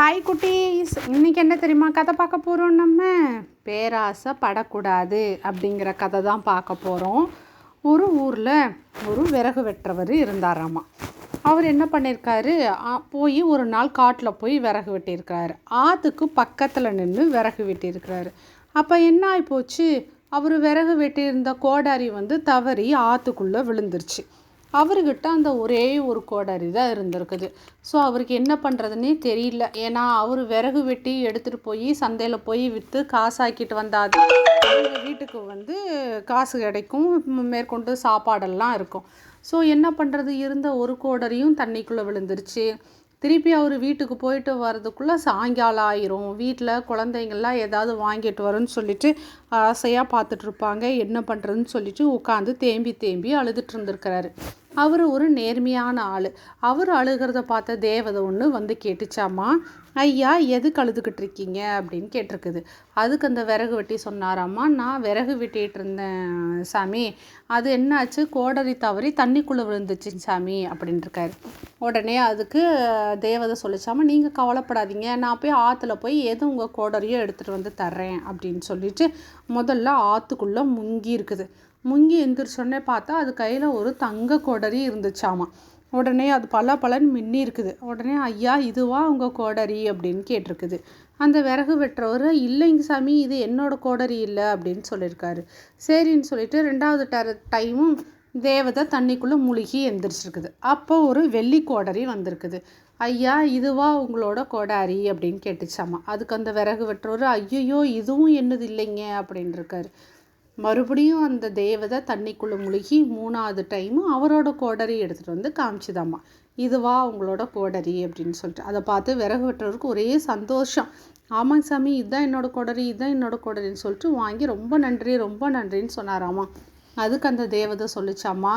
Hi குட்டீஸ். இன்றைக்கி என்ன தெரியுமா? கதை பார்க்க போகிறோம் நம்ம. பேராசை படக்கூடாது அப்படிங்கிற கதை தான் பார்க்க போகிறோம் ஒரு ஊரில் ஒரு விறகு வெட்டுறவர் இருந்தாராமா. அவர் என்ன பண்ணியிருக்காரு போய் ஒரு நாள் காட்டில் போய் விறகு வெட்டியிருக்கிறாரு. ஆற்றுக்கு பக்கத்தில் நின்று விறகு வெட்டியிருக்கிறாரு. அப்போ என்ன ஆகிப்போச்சு அவர் விறகு வெட்டியிருந்த கோடாரி வந்து தவறி ஆற்றுக்குள்ளே விழுந்துருச்சு. அவர்கிட்ட அந்த ஒரே ஒரு கோடரி தான் இருந்திருக்குது. ஸோ அவருக்கு என்ன பண்ணுறதுனே தெரியல. ஏன்னா அவர் விறகு வெட்டி எடுத்துகிட்டு போய் சந்தையில் போய் விற்று காசாக்கிட்டு வந்தால் தான் வீட்டுக்கு வந்து காசு கிடைக்கும். மேற்கொண்டு சாப்பாடெல்லாம் இருக்கும். ஸோ என்ன பண்ணுறது இருந்த ஒரு கோடரியும் தண்ணிக்குள்ளே விழுந்துருச்சு. திருப்பி அவர் வீட்டுக்கு போயிட்டு வர்றதுக்குள்ளே சாயங்காலம் ஆயிரும். வீட்டில் குழந்தைங்கள்லாம் ஏதாவது வாங்கிட்டு வரும்னு சொல்லிட்டு ஆசையாக பார்த்துட்ருப்பாங்க என்ன பண்ணுறதுன்னு சொல்லிட்டு உட்காந்து தேம்பி தேம்பி அழுதுட்டு இருந்திருக்கிறாரு. அவர் ஒரு நேர்மையான ஆள். அவர் அழுகிறத பார்த்த தேவதை ஒன்று வந்து கேட்டுச்சாமா ஐயா எதுக்கு அழுதுகிட்டு இருக்கீங்க? அப்படின்னு கேட்டிருக்குது. அதுக்கு அந்த விறகு வெட்டி சொன்னாராம்மா நான் விறகு வெட்டிகிட்டு இருந்தேன் சாமி. அது என்னாச்சு? கோடரி தவறி தண்ணிக்குள்ளே விழுந்துச்சு சாமி அப்படின்ட்டுருக்காரு உடனே அதுக்கு தேவதை சொல்லிச்சாமா நீங்கள் கவலைப்படாதீங்க. நான் போய் ஆற்றுல போய் எது உங்கள் கோடரியோ எடுத்துகிட்டு வந்து தர்றேன் அப்படின்னு சொல்லிட்டு முதல்ல ஆற்றுக்குள்ளே முங்கி இருக்குது முங்கி எந்திரிச்சோடனே பார்த்தா அது கையில் ஒரு தங்க கொடரி இருந்துச்சாமா. உடனே அது பல பலன் மின்னி இருக்குது. உடனே ஐயா இதுவா உங்கள் கோடரி? அப்படின்னு கேட்டிருக்குது. அந்த விறகு வெட்டுறவர் இல்லைங்க சாமி இது என்னோட கோடரி இல்லை அப்படின்னு சொல்லியிருக்காரு. சரின்னு சொல்லிட்டு ரெண்டாவது டர டைமும் தேவதை தண்ணிக்குள்ளே முழுகி எந்திரிச்சிருக்குது. அப்போ ஒரு வெள்ளி கோடரி வந்திருக்குது. ஐயா இதுவா உங்களோட கோடாரி? அப்படின்னு கேட்டுச்சாமா. அதுக்கு அந்த விறகு வெட்டுறவர் ஐயோ இதுவும் என்னது இல்லைங்க அப்படின்னு இருக்காரு. மறுபடியும் அந்த தேவதை தண்ணிக்குள்ளே முழுகி மூணாவது டைமும் அவரோட கோடரி எடுத்துகிட்டு வந்து காமிச்சுதாம்மா. இதுவா உங்களோட கோடரி அப்படின்னு சொல்லிட்டு. அதை பார்த்து விறகு வெட்டுறவருக்கு ஒரே சந்தோஷம். ஆமாங்க சாமி இதுதான் என்னோட கோடரி இதுதான் என்னோட கோடரின்னு சொல்லிட்டு வாங்கி ரொம்ப நன்றி ரொம்ப நன்றின்னு சொன்னாராமா அதுக்கு அந்த தேவதை சொல்லிச்சாம்மா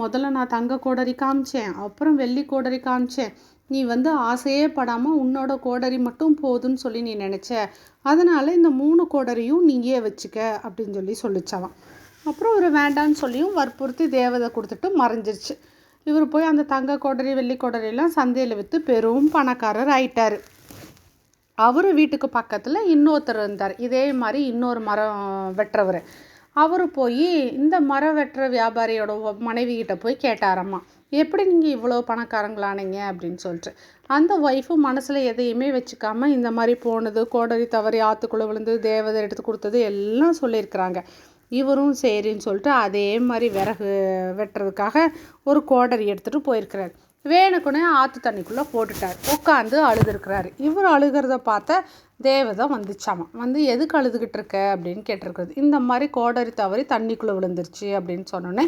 முதல்ல நான் தங்க கோடரி காமிச்சேன் அப்புறம் வெள்ளி கோடரி காமிச்சேன். நீ வந்து ஆசையே படாமல் உன்னோட கோடரி மட்டும் போதுன்னு சொல்லி நீ நினச்ச. அதனால் இந்த மூணு கோடரியும் நீயே வச்சுக்க அப்படின்னு சொல்லி சொல்லிச்சாவான் அப்புறம் ஒரு வேண்டான்னு சொல்லியும் வற்புறுத்தி தேவதை கொடுத்துட்டு மறைஞ்சிருச்சு. இவர் போய் அந்த தங்க கோடரி வெள்ளி கோடரியெல்லாம் சந்தையில் விற்று பெரும் பணக்காரர் ஆயிட்டார். அவர் வீட்டுக்கு பக்கத்தில் இன்னொருத்தர் இருந்தார். இதே மாதிரி இன்னொரு மரம் வெட்டுறவர். அவர் போய் இந்த மரம் வெட்டுற வியாபாரியோட மனைவிக்கிட்ட போய் கேட்டாரம்மா எப்படி நீங்கள் இவ்வளோ பணக்காரங்களானீங்க? அப்படின்னு சொல்லிட்டு. அந்த ஒய்ஃபு மனசில் எதையுமே வச்சுக்காம இந்த மாதிரி போனது கோடரி தவறி ஆற்றுக்குள்ளே விழுந்து தேவதை எடுத்து கொடுத்தது எல்லாம் சொல்லியிருக்கிறாங்க. இவரும் சரின்னு சொல்லிட்டு அதே மாதிரி விறகு வெட்டுறதுக்காக ஒரு கோடரி எடுத்துகிட்டு போயிருக்கிறார். வேணுக்குனே ஆற்று தண்ணிக்குள்ளே போட்டுட்டார். உட்காந்து அழுதுருக்கிறாரு. இவர் அழுகிறத பார்த்த தேவதை வந்துச்சாமா? வந்து எதுக்கு அழுதுகிட்டு இருக்க? அப்படின்னு கேட்டிருக்குறது. இந்த மாதிரி கோடரி தவறி தண்ணிக்குள்ளே விழுந்துருச்சு அப்படின்னு சொன்னோன்னே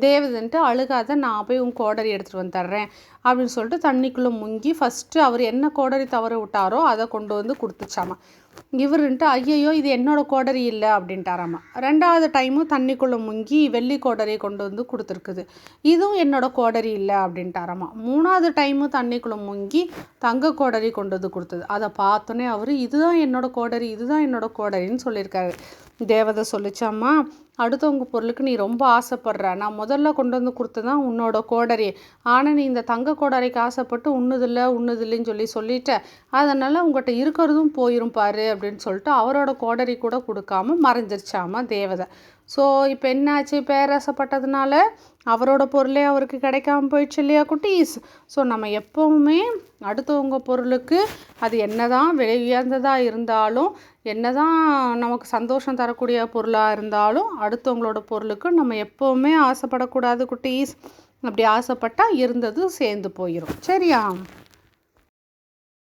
தேவதன்ட்டு அழுகாத நான் போய் உன் கோடரி எடுத்துகிட்டு வந்து தர்றேன் அப்படின்னு சொல்லிட்டு தண்ணிக்குள்ளே முங்கி ஃபஸ்ட்டு அவர் என்ன கோடரி தவற விட்டாரோ அதை கொண்டு வந்து கொடுத்துச்சாமா? இவருன்ட்டு ஐயையோ இது என்னோடய கோடரி இல்லை அப்படின்ட்டாராமா. ரெண்டாவது டைமும் தண்ணிக்குள்ளே முங்கி வெள்ளி கோடரியை கொண்டு வந்து கொடுத்துருக்குது. இதுவும் என்னோடய கோடரி இல்லை அப்படின்ட்டாராமா. மூணாவது டைமும் தண்ணிக்குள்ளே முங்கி தங்க கோடரி கொண்டு வந்து கொடுத்தது. அதை பார்த்தோன்னே அவர் இதுதான் என்னோடய கோடரி இதுதான் என்னோடய கோடரின்னு சொல்லியிருக்காரு. தேவதை சொல்லிச்சாம்மா அடுத்தவங்க பொருளுக்கு நீ ரொம்ப ஆசைப்படுற. நான் முதல்ல கொண்டு வந்து கொடுத்து தான் உன்னோட கோடரி. ஆனால் நீ இந்த தங்க கோடரிக்கு ஆசைப்பட்டு உண்ணுதில்ல உண்ணுதில்லைன்னு சொல்லி சொல்லிட்ட. அதனால் உங்கள்கிட்ட இருக்கிறதும் போயிரும் பாரு அப்படின்னு சொல்லிட்டு அவரோட கோடரி கூட கொடுக்காம மறைஞ்சிருச்சாமா தேவதை. ஸோ இப்போ என்னாச்சு? பேராசப்பட்டதுனால அவரோட பொருளே அவருக்கு கிடைக்காம போயிடுச்சு இல்லையா குட்டீஸ்? ஸோ நம்ம எப்போவுமே அடுத்தவங்க பொருளுக்கு அது என்ன தான் விலை உயர்ந்ததாக இருந்தாலும் என்ன தான் நமக்கு சந்தோஷம் தரக்கூடிய பொருளாக இருந்தாலும் அடுத்தவங்களோட பொருளுக்கு நம்ம எப்போவுமே ஆசைப்படக்கூடாது குட்டீஸ். அப்படி ஆசைப்பட்டால் இருந்தது சேர்ந்து போயிடும் சரியா?